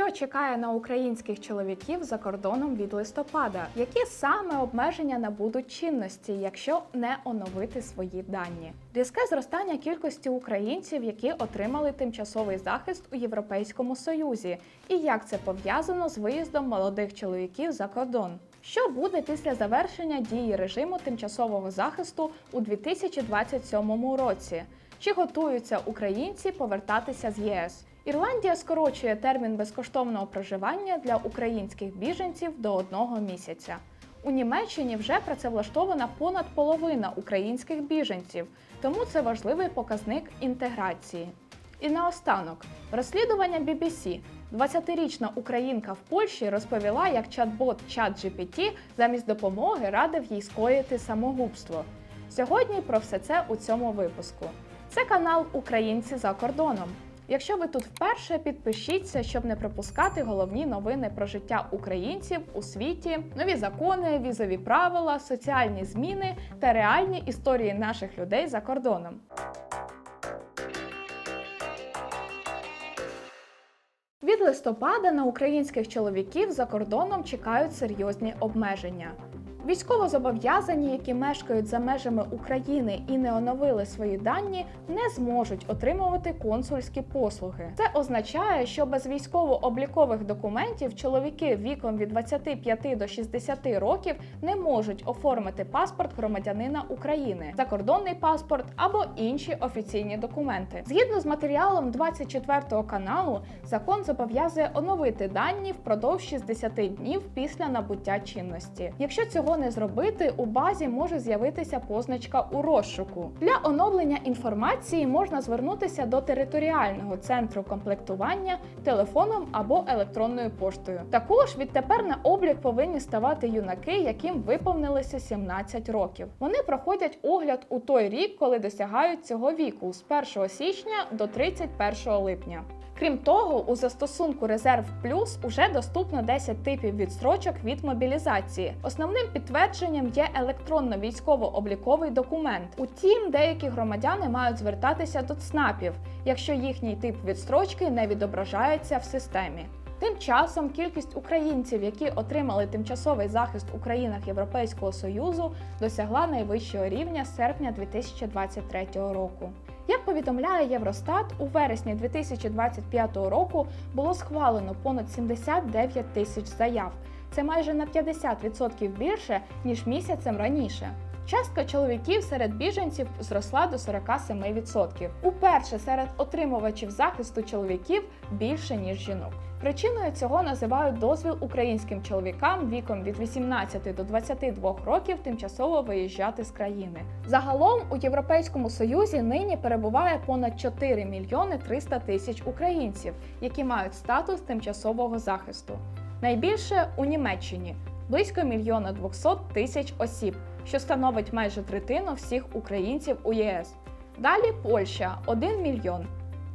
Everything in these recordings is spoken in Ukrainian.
Що чекає на українських чоловіків за кордоном від листопада? Які саме обмеження набудуть чинності, якщо не оновити свої дані? Різке зростання кількості українців, які отримали тимчасовий захист у Європейському Союзі, і як це пов'язано з виїздом молодих чоловіків за кордон? Що буде після завершення дії режиму тимчасового захисту у 2027 році? Чи готуються українці повертатися з ЄС? Ірландія скорочує термін безкоштовного проживання для українських біженців до одного місяця. У Німеччині вже працевлаштована понад половина українських біженців, тому це важливий показник інтеграції. І наостанок, розслідування BBC. 20-річна українка в Польщі розповіла, як чат-бот ChatGPT замість допомоги радив їй скоїти самогубство. Сьогодні про все це у цьому випуску. Це канал Українці за кордоном. Якщо ви тут вперше, підпишіться, щоб не пропускати головні новини про життя українців у світі, нові закони, візові правила, соціальні зміни та реальні історії наших людей за кордоном. Від листопада на українських чоловіків за кордоном чекають серйозні обмеження. Військовозобов'язані, які мешкають за межами України і не оновили свої дані, не зможуть отримувати консульські послуги. Це означає, що без військово-облікових документів чоловіки віком від 25 до 60 років не можуть оформити паспорт громадянина України, закордонний паспорт або інші офіційні документи. Згідно з матеріалом 24 каналу, закон зобов'язує оновити дані впродовж 60 днів після набуття чинності. Якщо цього не зробити, у базі може з'явитися позначка у розшуку. Для оновлення інформації можна звернутися до територіального центру комплектування телефоном або електронною поштою. Також відтепер на облік повинні ставати юнаки, яким виповнилося 17 років. Вони проходять огляд у той рік, коли досягають цього віку з 1 січня до 31 липня. Крім того, у застосунку Резерв Плюс уже доступно 10 типів відстрочок від мобілізації. Основним підтвердженням є електронно військово-обліковий документ. Утім, деякі громадяни мають звертатися до ЦНАПів, якщо їхній тип відстрочки не відображається в системі. Тим часом кількість українців, які отримали тимчасовий захист у країнах Європейського Союзу, досягла найвищого рівня з серпня 2023 року. Як повідомляє Євростат, у вересні 2025 року було схвалено понад 79 тисяч заяв. Це майже на 50% більше ніж місяцем раніше. Частка чоловіків серед біженців зросла до 47%. Уперше серед отримувачів захисту чоловіків більше ніж жінок. Причиною цього називають дозвіл українським чоловікам віком від 18 до 22 років тимчасово виїжджати з країни. Загалом у Європейському Союзі нині перебуває понад 4 мільйони 300 тисяч українців, які мають статус тимчасового захисту. Найбільше у Німеччині близько мільйона 200 тисяч осіб, що становить майже третину всіх українців у ЄС. Далі Польща 1 мільйон.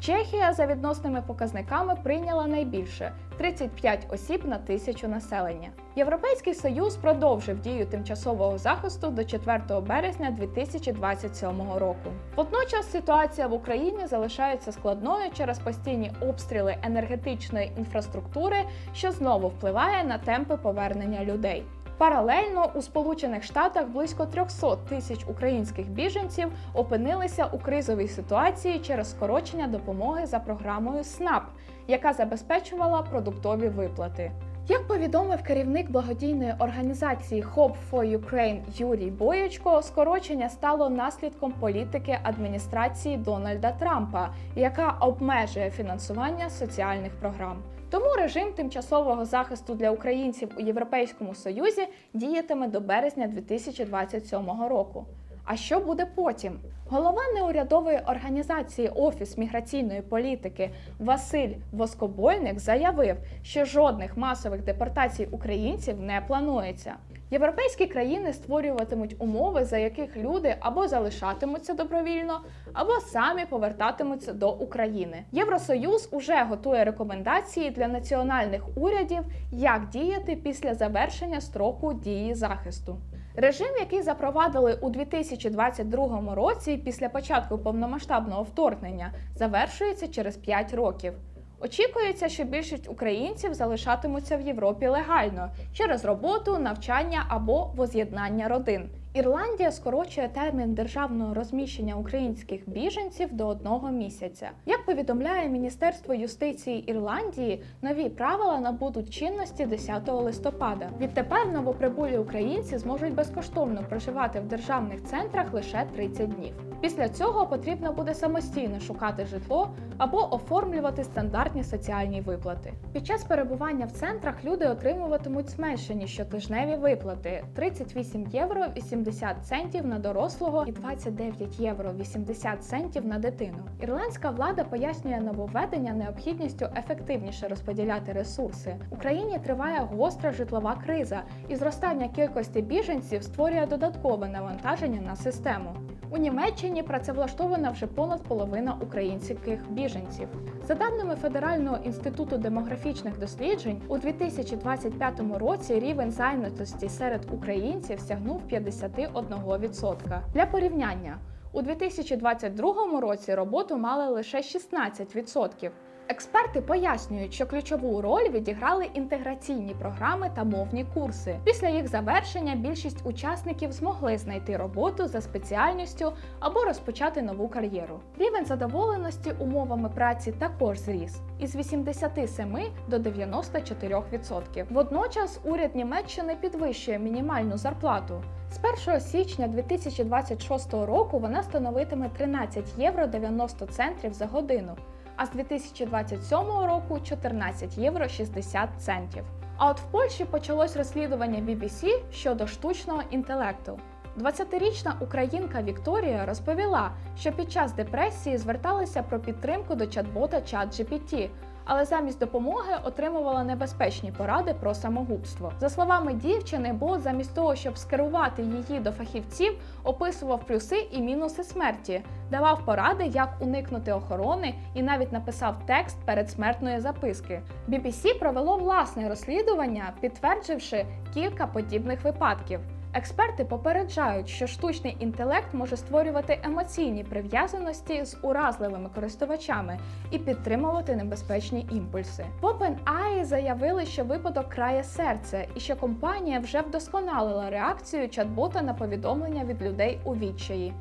Чехія за відносними показниками прийняла найбільше 35 осіб на тисячу населення. Європейський Союз продовжив дію тимчасового захисту до 4 березня 2027 року. Водночас ситуація в Україні залишається складною через постійні обстріли енергетичної інфраструктури, що знову впливає на темпи повернення людей. Паралельно у Сполучених Штатах близько 300 тисяч українських біженців опинилися у кризовій ситуації через скорочення допомоги за програмою СНАП, яка забезпечувала продуктові виплати. Як повідомив керівник благодійної організації Hope for Ukraine Юрій Боєчко, скорочення стало наслідком політики адміністрації Дональда Трампа, яка обмежує фінансування соціальних програм. Тому режим тимчасового захисту для українців у Європейському Союзі діятиме до березня 2027 року. А що буде потім? Голова неурядової організації Офіс міграційної політики Василь Воскобойник заявив, що жодних масових депортацій українців не планується. Європейські країни створюватимуть умови, за яких люди або залишатимуться добровільно, або самі повертатимуться до України. Євросоюз уже готує рекомендації для національних урядів, як діяти після завершення строку дії захисту. Режим, який запровадили у 2022 році після початку повномасштабного вторгнення, завершується через 5 років. Очікується, що більшість українців залишатимуться в Європі легально через роботу, навчання або воз'єднання родин. Ірландія скорочує термін державного розміщення українських біженців до одного місяця. Як повідомляє Міністерство юстиції Ірландії, нові правила набудуть чинності 10 листопада. Відтепер новоприбулі українці зможуть безкоштовно проживати в державних центрах лише 30 днів. Після цього потрібно буде самостійно шукати житло або оформлювати стандартні соціальні виплати. Під час перебування в центрах люди отримуватимуть зменшені щотижневі виплати 38 євро 80 центів на дорослого і 29 євро 80 центів на дитину. Ірландська влада пояснює нововведення необхідністю ефективніше розподіляти ресурси. Україні триває гостра житлова криза, і зростання кількості біженців створює додаткове навантаження на систему. У Німеччині працевлаштована вже понад половина українських біженців. За даними Федерального інституту демографічних досліджень, у 2025 році рівень зайнятості серед українців сягнув 51%. Для порівняння, у 2022 році роботу мали лише 16%. Експерти пояснюють, що ключову роль відіграли інтеграційні програми та мовні курси. Після їх завершення більшість учасників змогли знайти роботу за спеціальністю або розпочати нову кар'єру. Рівень задоволеності умовами праці також зріс із 87 до 94%. Водночас уряд Німеччини підвищує мінімальну зарплату. З 1 січня 2026 року вона становитиме 13 євро 90 центрів за годину а з 2027 року 14 євро 60 центів. А от в Польщі почалось розслідування BBC щодо штучного інтелекту. 20-річна українка Вікторія розповіла, що під час депресії зверталася про підтримку до чат-бота ChatGPT, але замість допомоги отримувала небезпечні поради про самогубство. За словами дівчини, бот замість того, щоб скерувати її до фахівців, описував плюси і мінуси смерті, давав поради, як уникнути охорони, і навіть написав текст передсмертної записки. BBC провело власне розслідування, підтвердивши кілька подібних випадків. Експерти попереджають, що штучний інтелект може створювати емоційні прив'язаності з уразливими користувачами і підтримувати небезпечні імпульси. В OpenAI заявили, що випадок крає серце, і що компанія вже вдосконалила реакцію чат-бота на повідомлення від людей у відчаї.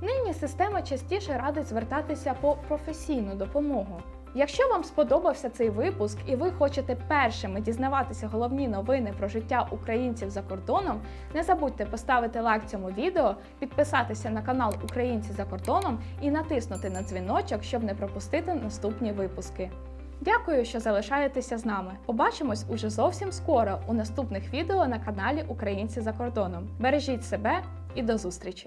Нині система частіше радить звертатися по професійну допомогу. Якщо вам сподобався цей випуск і ви хочете першими дізнаватися головні новини про життя українців за кордоном, не забудьте поставити лайк цьому відео, підписатися на канал Українці за кордоном і натиснути на дзвіночок, щоб не пропустити наступні випуски. Дякую, що залишаєтеся з нами. Побачимось уже зовсім скоро у наступних відео на каналі Українці за кордоном. Бережіть себе і до зустрічі!